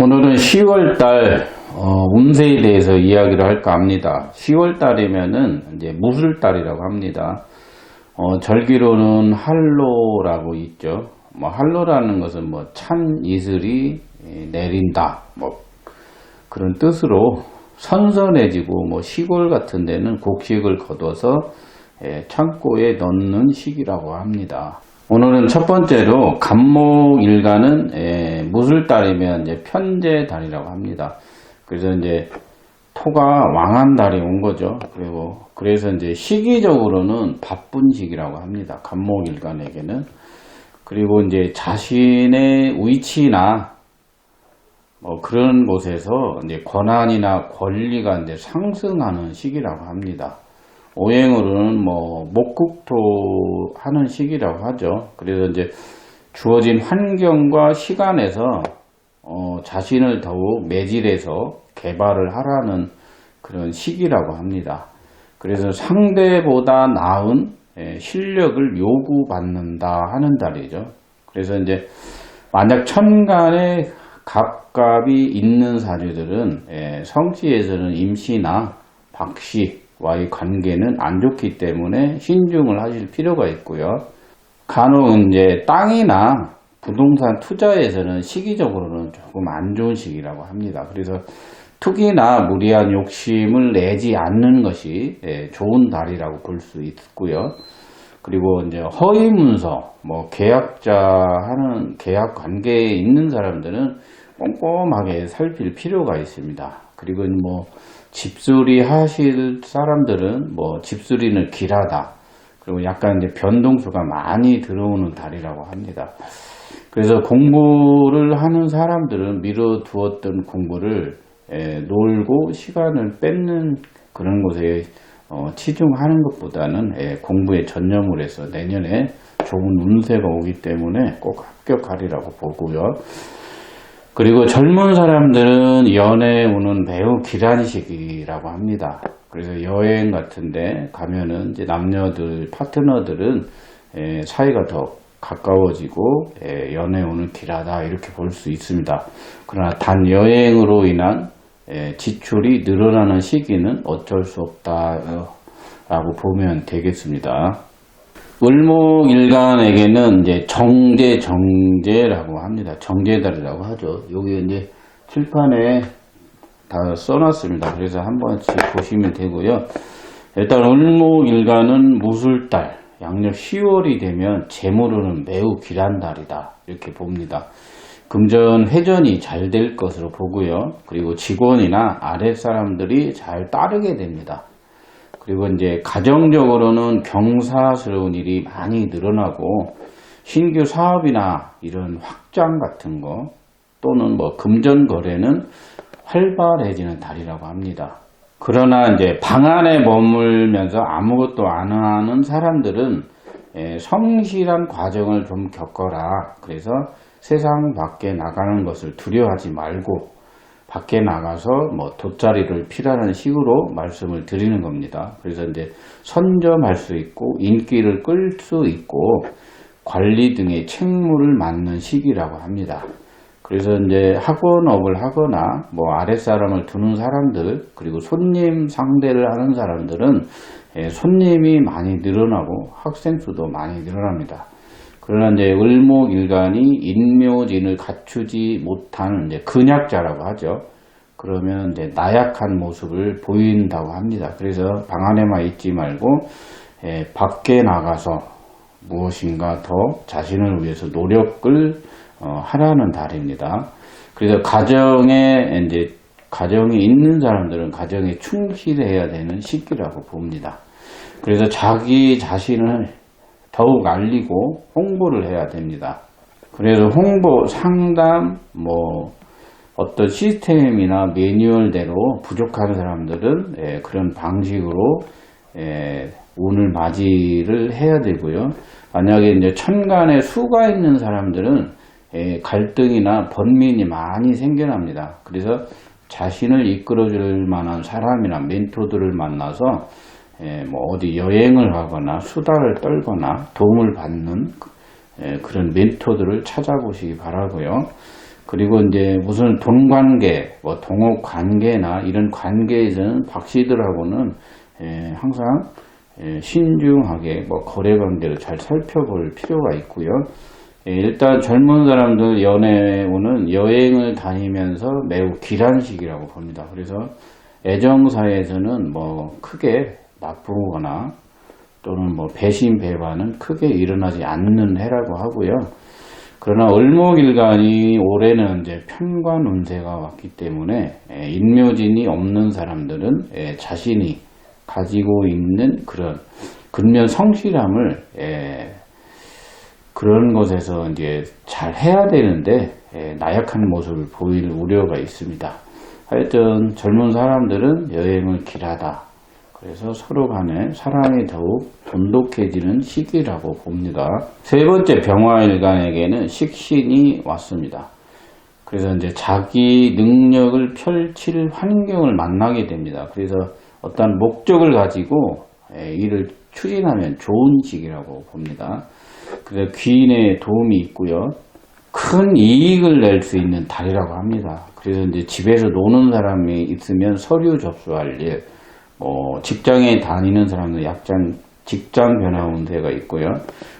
오늘은 10월달 어, 운세에 대해서 이야기를 할까 합니다. 10월달이면은 이제 무술달이라고 합니다. 어, 절기로는 한로라고 있죠. 뭐 한로라는 것은 뭐 찬 이슬이 내린다 뭐 그런 뜻으로 선선해지고 뭐 시골 같은 데는 곡식을 거둬서 예, 창고에 넣는 시기라고 합니다. 오늘은 첫 번째로 간목 일간은 예, 무술 달이면 이제 편제 달이라고 합니다. 그래서 이제 토가 왕한 달이 온 거죠. 그리고 그래서 이제 시기적으로는 바쁜 시기라고 합니다. 간목 일간에게는 그리고 이제 자신의 위치나 뭐 그런 곳에서 이제 권한이나 권리가 이제 상승하는 시기라고 합니다. 오행으로는 뭐 목국토 하는 시기라고 하죠. 그래서 이제 주어진 환경과 시간에서 어, 자신을 더욱 매질해서 개발을 하라는 그런 시기라고 합니다. 그래서 상대보다 나은 예, 실력을 요구받는다 하는 달이죠. 그래서 이제 만약 천간에 갑갑이 있는 사주들은 예, 성씨에서는 임시나 박씨 와의 관계는 안 좋기 때문에 신중을 하실 필요가 있고요. 간혹 이제 땅이나 부동산 투자에서는 시기적으로는 조금 안 좋은 시기라고 합니다. 그래서 투기나 무리한 욕심을 내지 않는 것이 예, 좋은 달이라고 볼 수 있고요. 그리고 이제 허위 문서, 뭐 계약자 하는 계약 관계에 있는 사람들은 꼼꼼하게 살필 필요가 있습니다. 그리고 뭐 집수리 하실 사람들은 뭐 집수리는 길하다. 그리고 약간 이제 변동수가 많이 들어오는 달이라고 합니다. 그래서 공부를 하는 사람들은 미뤄두었던 공부를 에, 놀고 시간을 뺏는 그런 곳에 어, 치중하는 것보다는 에, 공부에 전념을 해서 내년에 좋은 운세가 오기 때문에 꼭 합격하리라고 보고요. 그리고 젊은 사람들은 연애 운은 매우 길한 시기라고 합니다. 그래서 여행 같은데 가면은 이제 남녀들 파트너들은 에, 사이가 더 가까워지고 에, 연애 운은 길하다 이렇게 볼 수 있습니다. 그러나 단 여행으로 인한 에, 지출이 늘어나는 시기는 어쩔 수 없다라고 보면 되겠습니다. 을목일간에게는 이제 정제 정제라고 합니다. 정제달이라고 하죠. 여기 이제 칠판에 다 써놨습니다. 그래서 한 번씩 보시면 되고요. 일단 을목일간은 무술달, 양력 10월이 되면 재물로는 매우 길한 달이다. 이렇게 봅니다. 금전 회전이 잘 될 것으로 보고요. 그리고 직원이나 아랫 사람들이 잘 따르게 됩니다. 그리고 이제 가정적으로는 경사스러운 일이 많이 늘어나고 신규 사업이나 이런 확장 같은 거 또는 뭐 금전 거래는 활발해지는 달이라고 합니다. 그러나 이제 방 안에 머물면서 아무것도 안 하는 사람들은 예, 성실한 과정을 좀 겪어라. 그래서 세상 밖에 나가는 것을 두려워하지 말고 밖에 나가서 뭐 돗자리를 피라는 식으로 말씀을 드리는 겁니다. 그래서 이제 선점할 수 있고 인기를 끌 수 있고 관리 등의 책무를 맡는 시기라고 합니다. 그래서 이제 학원업을 하거나 뭐 아랫사람을 두는 사람들 그리고 손님 상대를 하는 사람들은 예, 손님이 많이 늘어나고 학생 수도 많이 늘어납니다. 그러나 이제 을목일간이 인묘진을 갖추지 못하는 이제 근약자라고 하죠. 그러면 이제 나약한 모습을 보인다고 합니다. 그래서 방 안에만 있지 말고 예, 밖에 나가서 무엇인가 더 자신을 위해서 노력을 어, 하라는 달입니다. 그래서 가정에 이제 가정이 있는 사람들은 가정에 충실해야 되는 시기라고 봅니다. 그래서 자기 자신을 더욱 알리고 홍보를 해야 됩니다. 그래서 홍보, 상담, 뭐 어떤 시스템이나 매뉴얼대로 부족한 사람들은 예, 그런 방식으로 예, 운을 맞이를 해야 되고요. 만약에 이제 천간에 수가 있는 사람들은 예, 갈등이나 번민이 많이 생겨납니다. 그래서 자신을 이끌어줄 만한 사람이나 멘토들을 만나서 예, 뭐 어디 여행을 가거나 수다를 떨거나 도움을 받는 예, 그런 멘토들을 찾아보시기 바라고요. 그리고 이제 무슨 돈 관계, 뭐 동업 관계나 이런 관계에서는 박씨들하고는 예, 항상 예, 신중하게 뭐 거래 관계를 잘 살펴볼 필요가 있고요. 예, 일단 젊은 사람들 연애운은 여행을 다니면서 매우 길한 시기라고 봅니다. 그래서 애정사에서는 뭐 크게 나쁘거나 또는 뭐 배신 배반은 크게 일어나지 않는 해라고 하고요. 그러나 을목일간이 올해는 이제 편관 운세가 왔기 때문에 예, 인묘진이 없는 사람들은 예, 자신이 가지고 있는 그런 근면 성실함을 예, 그런 것에서 이제 잘 해야 되는데 예, 나약한 모습을 보일 우려가 있습니다. 하여튼 젊은 사람들은 여행을 길하다. 그래서 서로 간에 사랑이 더욱 돈독해지는 시기라고 봅니다. 세 번째 병화일간에게는 식신이 왔습니다. 그래서 이제 자기 능력을 펼칠 환경을 만나게 됩니다. 그래서 어떤 목적을 가지고 예, 일을 추진하면 좋은 시기라고 봅니다. 그래서 귀인의 도움이 있고요. 큰 이익을 낼 수 있는 달이라고 합니다. 그래서 이제 집에서 노는 사람이 있으면 서류 접수할 일, 뭐 직장에 다니는 사람은 약간 직장 변화 운세가 있고요.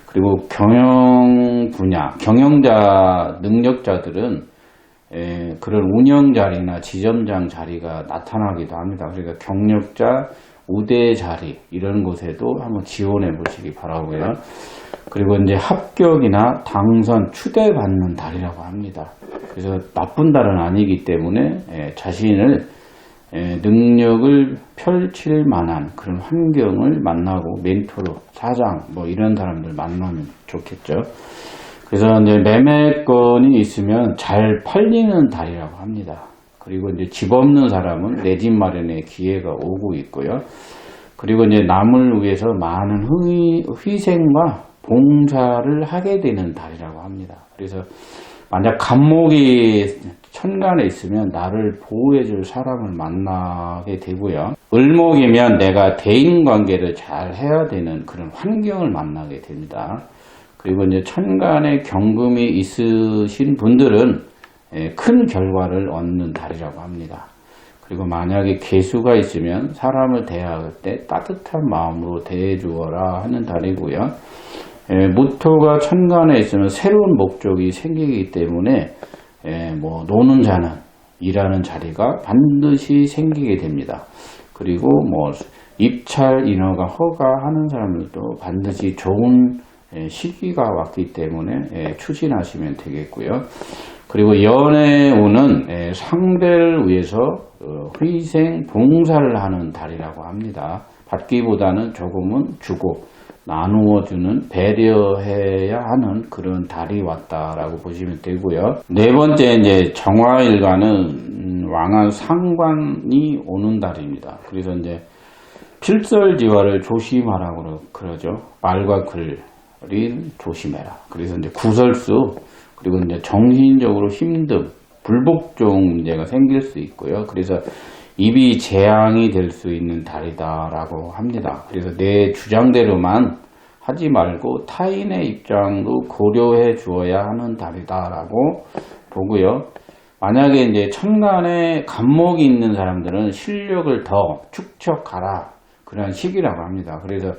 그리고 경영 분야, 경영자 능력자들은 에, 그런 운영 자리나 지점장 자리가 나타나기도 합니다. 그러니까 경력자 우대 자리 이런 곳에도 한번 지원해 보시기 바라고요. 그리고 이제 합격이나 당선 추대받는 달이라고 합니다. 그래서 나쁜 달은 아니기 때문에 에, 자신을 에, 능력을 펼칠 만한 그런 환경을 만나고 멘토로 사장 뭐 이런 사람들 만나면 좋겠죠. 그래서 이제 매매건이 있으면 잘 팔리는 달이라고 합니다. 그리고 이제 집 없는 사람은 내 집 마련의 기회가 오고 있고요. 그리고 이제 남을 위해서 많은 흥이, 희생과 봉사를 하게 되는 달이라고 합니다. 그래서 만약 감목이 천간에 있으면 나를 보호해줄 사람을 만나게 되고요. 을목이면 내가 대인 관계를 잘 해야 되는 그런 환경을 만나게 됩니다. 그리고 이제 천간에 경금이 있으신 분들은 예, 큰 결과를 얻는 달이라고 합니다. 그리고 만약에 개수가 있으면 사람을 대할 때 따뜻한 마음으로 대해주어라 하는 달이고요. 예, 무토가 천간에 있으면 새로운 목적이 생기기 때문에 예, 뭐 노는 자는 일하는 자리가 반드시 생기게 됩니다. 그리고 뭐 입찰 인허가 허가하는 사람들도 반드시 좋은 예, 시기가 왔기 때문에 예, 추진하시면 되겠고요. 그리고 연애운은 예, 상대를 위해서 어, 희생, 봉사를 하는 달이라고 합니다. 받기보다는 조금은 주고 나누어주는 배려해야 하는 그런 달이 왔다라고 보시면 되고요. 네 번째 이제 정화일간은 음, 왕한 상관이 오는 달입니다. 그래서 이제 필설지화를 조심하라고 그러- 그러죠. 말과 글을 조심해라. 그래서 이제 구설수 그리고 이제 정신적으로 힘듦, 불복종 문제가 생길 수 있고요. 그래서 입이 재앙이 될 수 있는 달이다라고 합니다. 그래서 내 주장대로만 하지 말고 타인의 입장도 고려해 주어야 하는 달이다라고 보고요. 만약에 이제 천간에 간목이 있는 사람들은 실력을 더 축적하라 그런 시기라고 합니다. 그래서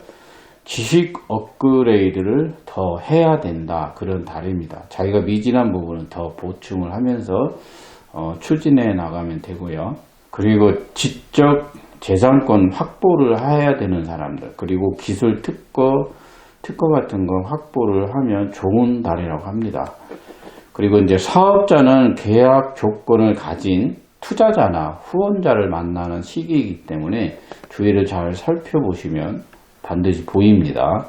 지식 업그레이드를 더 해야 된다 그런 달입니다. 자기가 미진한 부분은 더 보충을 하면서 어, 추진해 나가면 되고요. 그리고 지적 재산권 확보를 해야 되는 사람들 그리고 기술 특허 특허 같은 거 확보를 하면 좋은 달이라고 합니다. 그리고 이제 사업자는 계약 조건을 가진 투자자나 후원자를 만나는 시기이기 때문에 주의를 잘 살펴보시면 반드시 보입니다.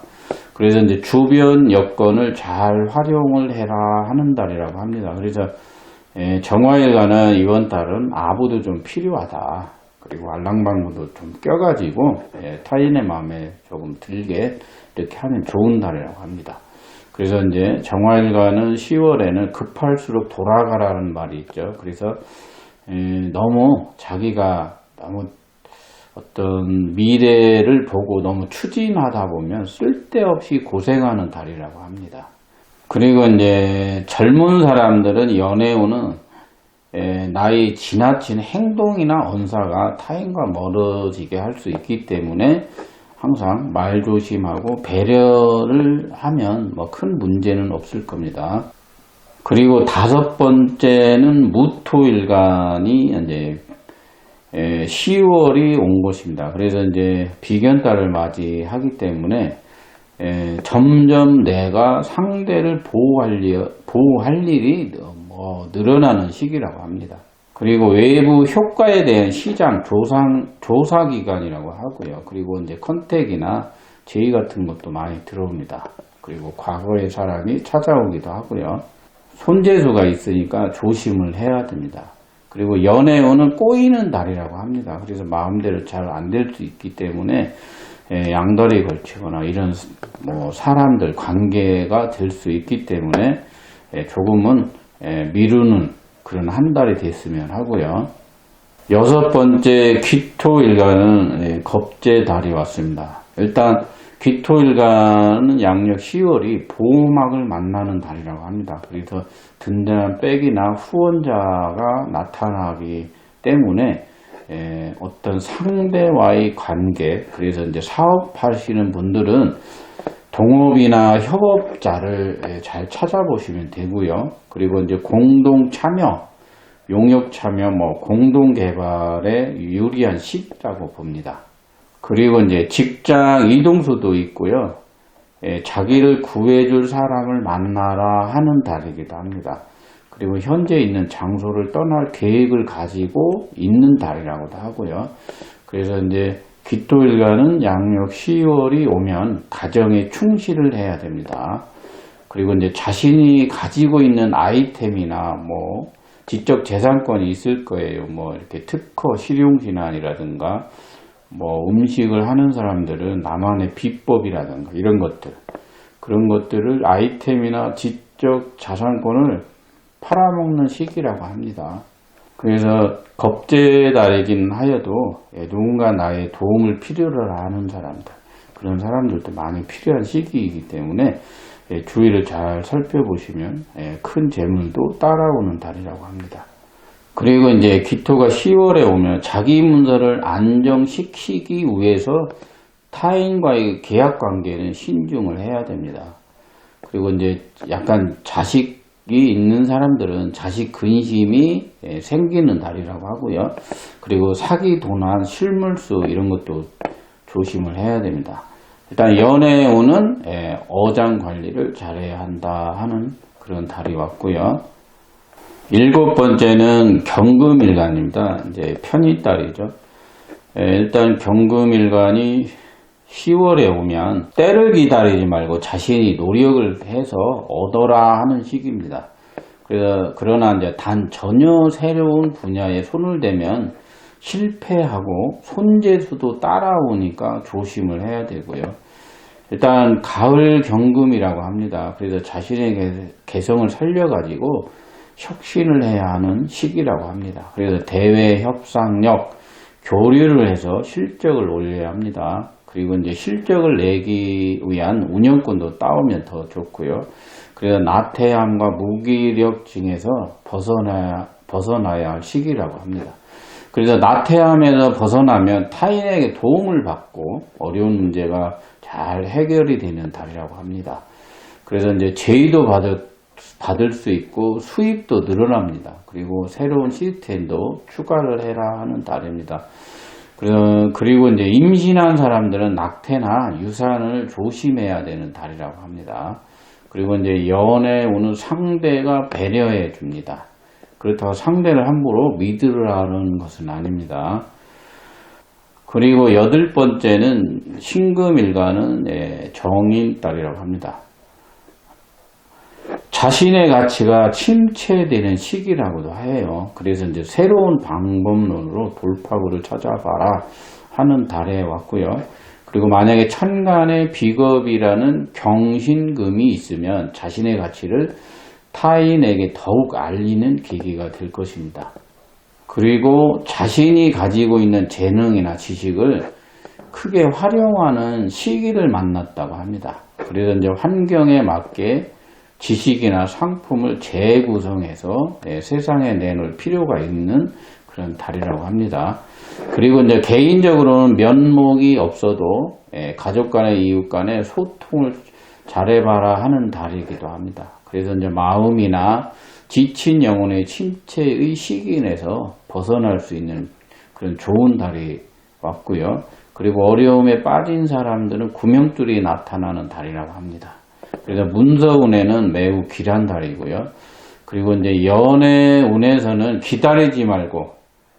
그래서 이제 주변 여건을 잘 활용을 해라 하는 달이라고 합니다. 그래서 예, 정화일간은 이번 달은 아부도 좀 필요하다. 그리고 알랑방구도 좀 껴가지고 예, 타인의 마음에 조금 들게 이렇게 하면 좋은 달이라고 합니다. 그래서 이제 정화일간은 10월에는 급할수록 돌아가라는 말이 있죠. 그래서 에, 너무 자기가 너무 어떤 미래를 보고 너무 추진하다 보면 쓸데없이 고생하는 달이라고 합니다. 그리고 이제 젊은 사람들은 연애운은 에, 나이 지나친 행동이나 언사가 타인과 멀어지게 할 수 있기 때문에 항상 말 조심하고 배려를 하면 뭐 큰 문제는 없을 겁니다. 그리고 다섯 번째는 무토일간이 이제 에, 10월이 온 것입니다. 그래서 이제 비견달을 맞이하기 때문에 에, 점점 내가 상대를 보호할, 일, 보호할 일이 뭐 늘어나는 시기라고 합니다. 그리고 외부 효과에 대한 시장 조상, 조사 기간이라고 하고요. 그리고 이제 컨택이나 제의 같은 것도 많이 들어옵니다. 그리고 과거의 사람이 찾아오기도 하고요. 손재수가 있으니까 조심을 해야 됩니다. 그리고 연애운은 꼬이는 달이라고 합니다. 그래서 마음대로 잘 안 될 수 있기 때문에 예, 양다리 걸치거나 이런 뭐 사람들 관계가 될 수 있기 때문에 예, 조금은 예, 미루는 그런 한 달이 됐으면 하고요. 여섯 번째 귀토일간은 예, 겁재달이 왔습니다. 일단 귀토일간은 양력 10월이 보호막을 만나는 달이라고 합니다. 그래서 든든한 백이나 후원자가 나타나기 때문에 에, 어떤 상대와의 관계, 그래서 이제 사업하시는 분들은 동업이나 협업자를 에, 잘 찾아보시면 되고요. 그리고 이제 공동 참여, 용역 참여, 뭐 공동 개발에 유리한 시기라고 봅니다. 그리고 이제 직장 이동수도 있고요. 에, 자기를 구해줄 사람을 만나라 하는 달이기도 합니다. 그리고 현재 있는 장소를 떠날 계획을 가지고 있는 달이라고도 하고요. 그래서 이제 귀토일간은 양력 10월이 오면 가정에 충실을 해야 됩니다. 그리고 이제 자신이 가지고 있는 아이템이나 뭐 지적 재산권이 있을 거예요. 뭐 이렇게 특허 실용신안이라든가 뭐 음식을 하는 사람들은 나만의 비법이라든가 이런 것들 그런 것들을 아이템이나 지적 자산권을 팔아먹는 시기라고 합니다. 그래서 겁재달이긴 하여도 예, 누군가 나의 도움을 필요로 하는 사람들 그런 사람들도 많이 필요한 시기이기 때문에 예, 주위를 잘 살펴보시면 예, 큰 재물도 따라오는 달이라고 합니다. 그리고 이제 기토가 10월에 오면 자기 문서를 안정시키기 위해서 타인과의 계약 관계는 신중을 해야 됩니다. 그리고 이제 약간 자식이 있는 사람들은 자식 근심이 예, 생기는 달이라고 하고요. 그리고 사기, 도난, 실물수 이런 것도 조심을 해야 됩니다. 일단 연애에 오는 예, 어장 관리를 잘해야 한다 하는 그런 달이 왔고요. 일곱 번째는 경금일간입니다. 이제 편의달이죠. 예, 일단 경금일간이 10월에 오면 때를 기다리지 말고 자신이 노력을 해서 얻어라 하는 시기입니다. 그래서 그러나 이제 단 전혀 새로운 분야에 손을 대면 실패하고 손재수도 따라오니까 조심을 해야 되고요. 일단 가을 경금이라고 합니다. 그래서 자신의 개- 개성을 살려가지고 혁신을 해야 하는 시기라고 합니다. 그래서 대외 협상력, 교류를 해서 실적을 올려야 합니다. 그리고 이제 실적을 내기 위한 운영권도 따오면 더 좋고요. 그래서 나태함과 무기력증에서 벗어나야, 벗어나야 할 시기라고 합니다. 그래서 나태함에서 벗어나면 타인에게 도움을 받고 어려운 문제가 잘 해결이 되는 달이라고 합니다. 그래서 이제 제의도 받을, 받을 수 있고 수입도 늘어납니다. 그리고 새로운 시스템도 추가를 해라 하는 달입니다. 그리고 이제 임신한 사람들은 낙태나 유산을 조심해야 되는 달이라고 합니다. 그리고 이제 연애 오는 상대가 배려해 줍니다. 그렇다고 상대를 함부로 믿으라는 것은 아닙니다. 그리고 여덟 번째는 신금일가는 예, 정인달이라고 합니다. 자신의 가치가 침체되는 시기라고도 해요. 그래서 이제 새로운 방법론으로 돌파구를 찾아봐라 하는 달에 왔고요. 그리고 만약에 천간의 비겁이라는 경신금이 있으면 자신의 가치를 타인에게 더욱 알리는 계기가 될 것입니다. 그리고 자신이 가지고 있는 재능이나 지식을 크게 활용하는 시기를 만났다고 합니다. 그래서 이제 환경에 맞게 지식이나 상품을 재구성해서 예, 세상에 내놓을 필요가 있는 그런 달이라고 합니다. 그리고 이제 개인적으로는 면목이 없어도 예, 가족 간의 이웃 간의 소통을 잘해봐라 하는 달이기도 합니다. 그래서 이제 마음이나 지친 영혼의 침체의 시기에서 벗어날 수 있는 그런 좋은 달이 왔고요. 그리고 어려움에 빠진 사람들은 구명줄이 나타나는 달이라고 합니다. 그래서 문서운에는 매우 귀한 달이고요. 그리고 이제 연애운에서는 기다리지 말고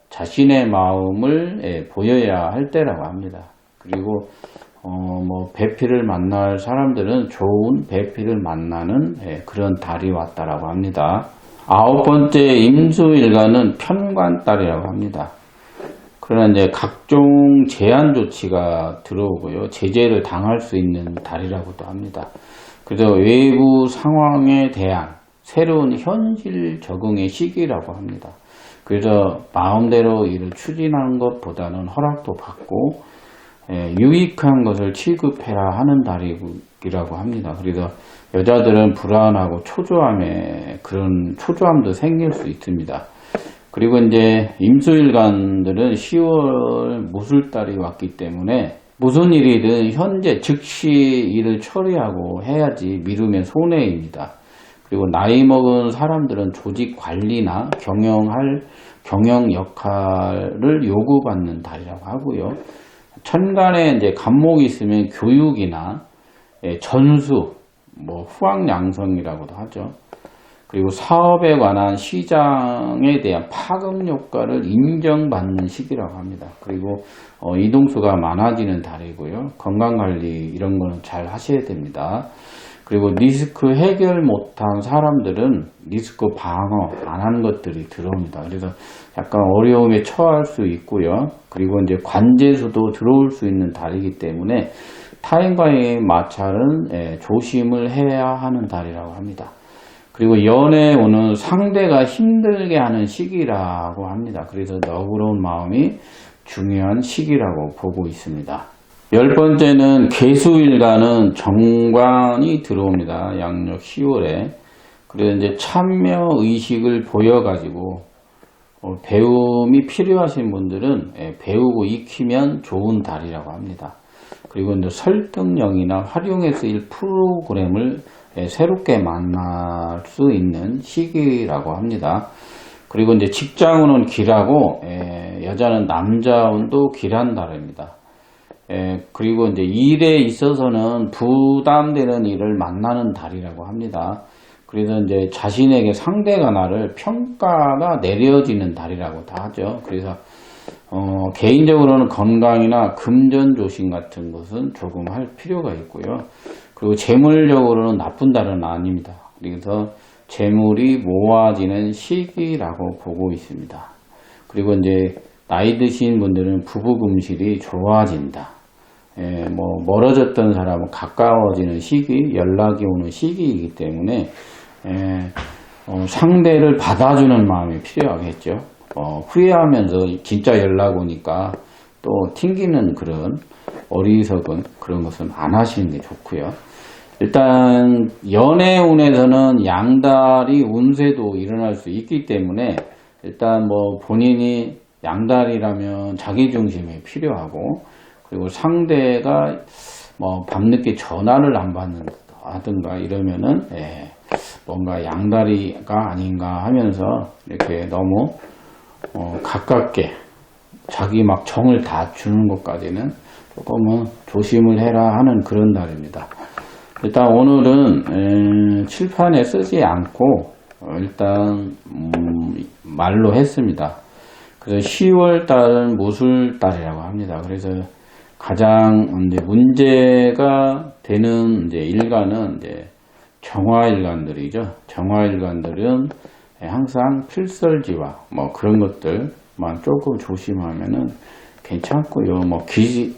자신의 마음을 예, 보여야 할 때라고 합니다. 그리고 어, 뭐 배필을 만날 사람들은 좋은 배필을 만나는 예, 그런 달이 왔다라고 합니다. 아홉 번째 임수일간은 편관달이라고 합니다. 그러나 이제 각종 제한 조치가 들어오고요. 제재를 당할 수 있는 달이라고도 합니다. 그래서 외부 상황에 대한 새로운 현실 적응의 시기라고 합니다. 그래서 마음대로 일을 추진하는 것보다는 허락도 받고 예, 유익한 것을 취급해라 하는 달이라고 합니다. 그래서 여자들은 불안하고 초조함에 그런 초조함도 생길 수 있습니다. 그리고 이제 임수일간들은 10월 무술달이 왔기 때문에 무슨 일이든 현재 즉시 일을 처리하고 해야지 미루면 손해입니다. 그리고 나이 먹은 사람들은 조직 관리나 경영할 경영 역할을 요구받는 달이라고 하고요. 천간에 이제 간목이 있으면 교육이나 예, 전수, 뭐 후황양성이라고도 하죠. 그리고 사업에 관한 시장에 대한 파급 효과를 인정받는 시기라고 합니다. 그리고 어, 이동수가 많아지는 달이고요. 건강관리 이런 거는 잘 하셔야 됩니다. 그리고 리스크 해결 못한 사람들은 리스크 방어 안 하는 것들이 들어옵니다. 그래서 약간 어려움에 처할 수 있고요. 그리고 이제 관제수도 들어올 수 있는 달이기 때문에 타인과의 마찰은 예, 조심을 해야 하는 달이라고 합니다. 그리고 연애 오는 상대가 힘들게 하는 시기라고 합니다. 그래서 너그러운 마음이 중요한 시기라고 보고 있습니다. 열 번째는 개수일간은 정관이 들어옵니다. 양력 10월에. 그래서 이제 참여 의식을 보여가지고 어, 배움이 필요하신 분들은 예, 배우고 익히면 좋은 달이라고 합니다. 그리고 이제 설득력이나 활용해 쓰일 프로그램을 예, 새롭게 만날 수 있는 시기라고 합니다. 그리고 이제 직장운은 길하고 예, 여자는 남자운도 길한 달입니다. 예, 그리고 이제 일에 있어서는 부담되는 일을 만나는 달이라고 합니다. 그래서 이제 자신에게 상대가 나를 평가가 내려지는 달이라고 다 하죠. 그래서 어, 개인적으로는 건강이나 금전 조심 같은 것은 조금 할 필요가 있고요. 그리고 재물적으로는 나쁜 달은 아닙니다. 그래서 재물이 모아지는 시기라고 보고 있습니다. 그리고 이제 나이 드신 분들은 부부 금실이 좋아진다. 예, 뭐 멀어졌던 사람은 가까워지는 시기, 연락이 오는 시기이기 때문에 예, 어, 상대를 받아주는 마음이 필요하겠죠. 어, 후회하면서 진짜 연락 오니까 또 튕기는 그런 어리석은 그런 것은 안 하시는 게 좋고요. 일단 연애운에서는 양다리 운세도 일어날 수 있기 때문에 일단 뭐 본인이 양다리라면 자기 중심이 필요하고 그리고 상대가 뭐 밤늦게 전화를 안 받는다든가 이러면은 예, 뭔가 양다리가 아닌가 하면서 이렇게 너무 어, 가깝게 자기 막 정을 다 주는 것까지는 조금은 조심을 해라 하는 그런 달입니다. 일단 오늘은 에, 칠판에 쓰지 않고 어, 일단 음, 말로 했습니다. 그래서 10월 달은 무술 달이라고 합니다. 그래서 가장 이제 문제가 되는 이제 일간은 이제 정화 일간들이죠. 정화 일간들은 항상 필설지와 뭐 그런 것들 만 조금 조심하면은 괜찮고요. 뭐 기,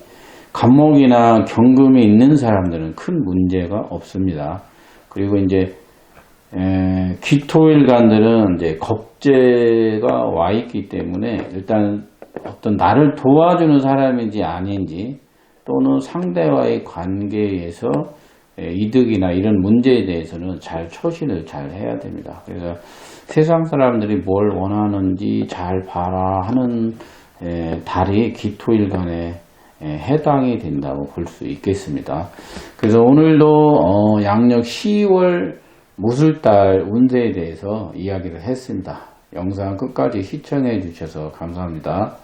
감목이나 경금이 있는 사람들은 큰 문제가 없습니다. 그리고 이제 에, 기토일간들은 이제 겁재가 와 있기 때문에 일단 어떤 나를 도와주는 사람인지 아닌지 또는 상대와의 관계에서 예, 이득이나 이런 문제에 대해서는 잘 처신을 잘 해야 됩니다. 그래서 세상 사람들이 뭘 원하는지 잘 봐라 하는 예, 달이 기토일간에 예, 해당이 된다고 볼 수 있겠습니다. 그래서 오늘도 어, 양력 10월 무술달 운세에 대해서 이야기를 했습니다. 영상 끝까지 시청해 주셔서 감사합니다.